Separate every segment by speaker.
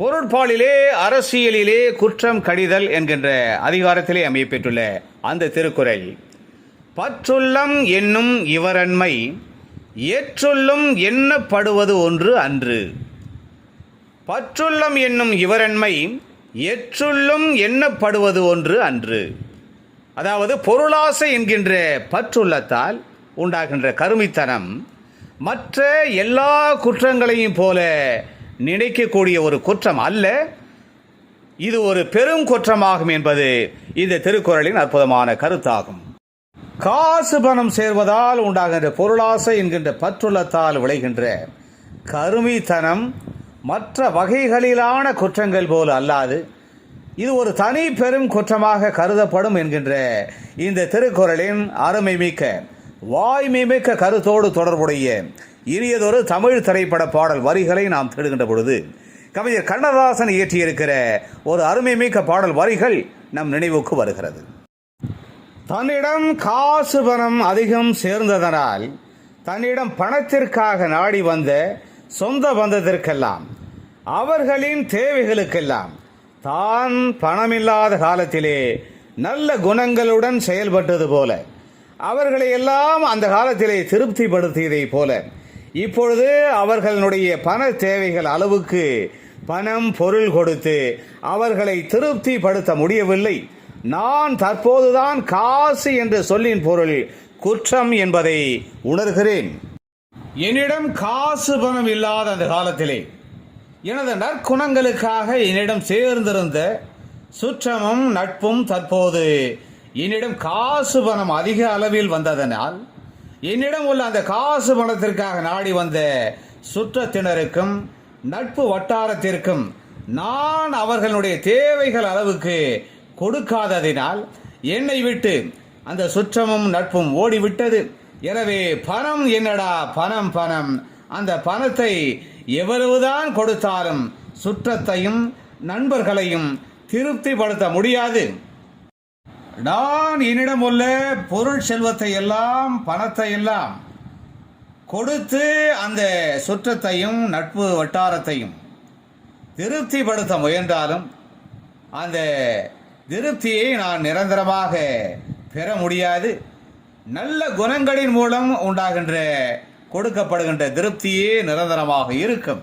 Speaker 1: பொருட்பாலிலே அரசியலிலே குற்றம் கடிதல் என்கின்ற அதிகாரத்திலே அமையப்பெற்றுள்ள அந்த திருக்குறள் பற்றுள்ளம் என்னும் இவரன்மை ஏற்றுள்ளும் எண்ணப்படுவது ஒன்று அன்று. பற்றுள்ளம் என்னும் இவரன்மை எற்றுள்ளும் எண்ணப்படுவது ஒன்று அன்று. அதாவது பொருளாசை என்கின்ற பற்றுள்ளத்தால் உண்டாகின்ற கருமித்தனம் மற்ற எல்லா குற்றங்களையும் போல நினைக்கக்கூடிய ஒரு குற்றம் அல்ல. இது ஒரு பெரும் குற்றமாகும் என்பது இந்த திருக்குறளின் அற்புதமான கருத்தாகும். காசு பணம் சேர்வதால் உண்டாகின்ற பொருளாசை என்கின்ற பற்றுள்ளத்தால் விளைகின்ற கருமித்தனம் மற்ற வகைகளிலான குற்றங்கள் போல அல்லாது இது ஒரு தனி பெரும் குற்றமாக கருதப்படும் என்கின்ற இந்த திருக்குறளின் அருமை மிக்க வாய்மைமிக்க கருத்தோடு தொடர்புடைய இனியதொரு தமிழ் திரைப்பட பாடல் வரிகளை நாம் தேடுகின்ற பொழுது கவிஞர் கண்ணதாசன் இயற்றியிருக்கிற ஒரு அருமைமிக்க பாடல் வரிகள் நம் நினைவுக்கு வருகிறது. தன்னிடம் காசு பணம் அதிகம் சேர்ந்ததனால் தன்னிடம் பணத்திற்காக நாடி வந்த சொந்த பந்தத்திற்கெல்லாம் அவர்களின் தேவைகளுக்கெல்லாம் தான் பணமில்லாத காலத்திலே நல்ல குணங்களுடன் செயல்பட்டது போல அவர்களை எல்லாம் அந்த காலத்திலே திருப்திப்படுத்தியதைப் போல இப்பொழுது அவர்களுடைய பண தேவைகள் அளவுக்கு பணம் பொருள் கொடுத்து அவர்களை திருப்திப்படுத்த முடியவில்லை. நான் தற்போதுதான் காசு என்ற சொல்லின் பொருள் குற்றம் என்பதை உணர்கிறேன். என்னிடம் காசு பணம் இல்லாத அந்த காலத்திலே எனது நற்குணங்களுக்காக என்னிடம் சேர்ந்திருந்த சுற்றமும் நட்பும் தற்போது என்னிடம் காசு பணம் அதிக அளவில் வந்ததனால் என்னிடம் உள்ள அந்த காசு பணத்திற்காக நாடி வந்த சுற்றத்தினருக்கும் நட்பு வட்டாரத்திற்கும் நான் அவர்களுடைய தேவைகள் அளவுக்கு கொடுக்காததினால் என்னை விட்டு அந்த சுற்றமும் நட்பும் ஓடிவிட்டது. எனவே பணம் என்னடா பணம் பணம். அந்த பணத்தை எவ்வளவுதான் கொடுத்தாலும் சுற்றத்தையும் நண்பர்களையும் திருப்திப்படுத்த முடியாது. நான் என்னிடம் உள்ள பொருள் செல்வத்தை எல்லாம் பணத்தை எல்லாம் கொடுத்து அந்த சுற்றத்தையும் நட்பு வட்டாரத்தையும் திருப்திப்படுத்த முயன்றாலும் அந்த திருப்தியை நான் நிரந்தரமாக பெற முடியாது. நல்ல குணங்களின் மூலம் உண்டாகின்ற கொடுக்கப்படுகின்ற திருப்தியே நிரந்தரமாக இருக்கும்.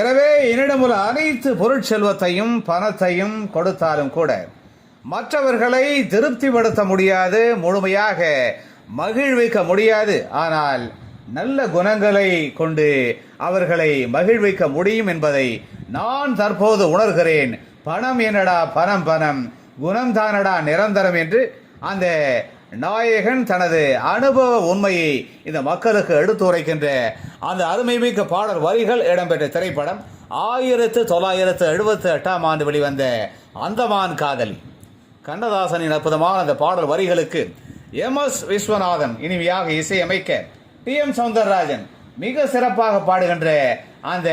Speaker 1: எனவே என்னிடம் உள்ள அனைத்து பொருட்செல்வத்தையும் பணத்தையும் கொடுத்தாலும் கூட மற்றவர்களை திருப்திப்படுத்த முடியாது முழுமையாக மகிழ்விக்க முடியாது. ஆனால் நல்ல குணங்களை கொண்டு அவர்களை மகிழ்விக்க முடியும் என்பதை நான் தற்போது உணர்கிறேன். பணம் என்னடா பணம் பணம். குணம் தானடா நிரந்தரம் என்று அந்த நாயகன் தனது அனுபவ உண்மையை இந்த மக்களுக்கு எடுத்துரைக்கின்ற அந்த அருமைமிக்க பாடல் வரிகள் இடம்பெற்ற திரைப்படம் ஆயிரத்து தொள்ளாயிரத்து எழுபத்தி எட்டாம் ஆண்டு வெளிவந்த அந்தமான் காதலி. கண்ணதாசனின் அற்புதமான அந்த பாடல் வரிகளுக்கு எம் எஸ் விஸ்வநாதன் இனிமையாக இசையமைக்க டி எம் சவுந்தரராஜன் மிக சிறப்பாக பாடுகின்ற அந்த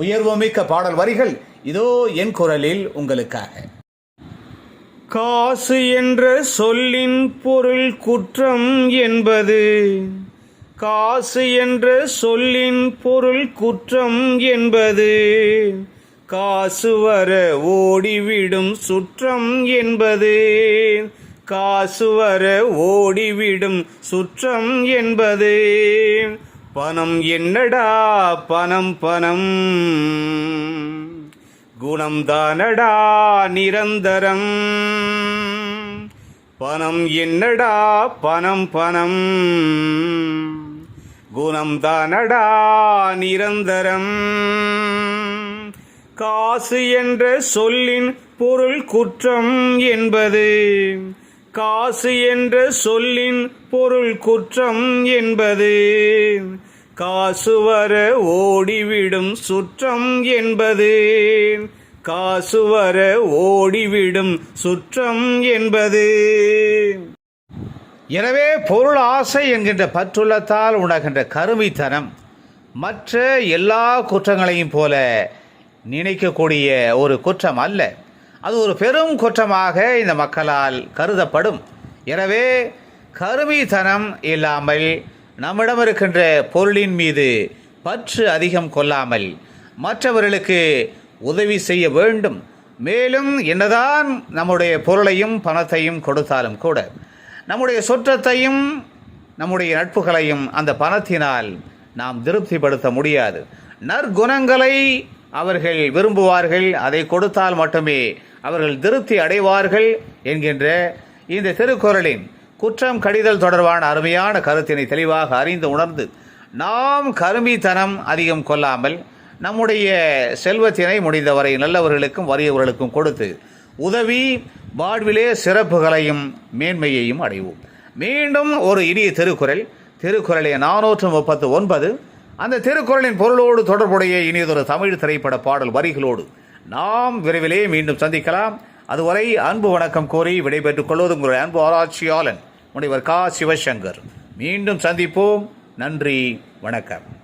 Speaker 1: உயர்வுமிக்க பாடல் வரிகள் இதோ என் குரலில் உங்களுக்காக.
Speaker 2: காசு என்ற சொல்லின் பொருள் குற்றம் என்பது காசு என்ற சொல்லின் பொருள் குற்றம் என்பது காசு வர ஓடிவிடும் சுற்றம் என்பது. காசு வர ஓடிவிடும் சுற்றம் என்பது. பணம் என்னடா பணம் பணம். குணம் தானடா நிரந்தரம். பணம் என்னடா பணம் பணம். குணம் தானடா நிரந்தரம். காசு என்ற சொல்லின் பொருள் குற்றம் என்பது. காசு என்ற சொல்லின் பொருள் குற்றம் என்பது. காசு வர ஓடிவிடும் சுற்றம் என்பது. காசு வர ஓடிவிடும் சுற்றம் என்பது.
Speaker 1: எனவே பொருள் ஆசை என்கின்ற பற்றுள்ளத்தால் உணர்கின்ற கருமித்தனம் மற்ற எல்லா குற்றங்களையும் போல நினைக்கக்கூடிய ஒரு குற்றம் அல்ல. அது ஒரு பெரும் குற்றமாக இந்த மக்களால் கருதப்படும். எனவே கருமித்தனம் இல்லாமல் நம்மிடம் இருக்கின்ற பொருளின் மீது பற்று அதிகம் கொள்ளாமல் மற்றவர்களுக்கு உதவி செய்ய வேண்டும். மேலும் என்னதான் நம்முடைய பொருளையும் பணத்தையும் கொடுத்தாலும் கூட நம்முடைய சொற்றத்தையும் நம்முடைய நட்புகளையும் அந்த பணத்தினால் நாம் திருப்திப்படுத்த முடியாது. நற்குணங்களை அவர்கள் விரும்புவார்கள் அதை கொடுத்தால் மட்டுமே அவர்கள் திருப்தி அடைவார்கள் என்கின்ற இந்த திருக்குறளின் குற்றம் கடிதல் தொடர்பான அருமையான கருத்தினை தெளிவாக அறிந்து உணர்ந்து நாம் கருமித்தனம் அதிகம் கொள்ளாமல் நம்முடைய செல்வத்தினை முடிந்தவரை நல்லவர்களுக்கும் வறியவர்களுக்கும் கொடுத்து உதவி வாழ்விலே சிறப்புகளையும் மேன்மையையும் அடைவோம். மீண்டும் ஒரு இனிய திருக்குறள் திருக்குறளை நானூற்று முப்பத்து ஒன்பது அந்த திருக்குறளின் பொருளோடு தொடர்புடைய இனியதொரு தமிழ் திரைப்பட பாடல் வரிகளோடு நாம் விரைவிலே மீண்டும் சந்திக்கலாம். அதுவரை அன்பு வணக்கம் கோரி விடைபெற்றுக் கொள்வது உங்களுடைய அன்பு ஆராய்ச்சியாளன் முனைவர் கா. சிவசங்கர். மீண்டும் சந்திப்போம். நன்றி. வணக்கம்.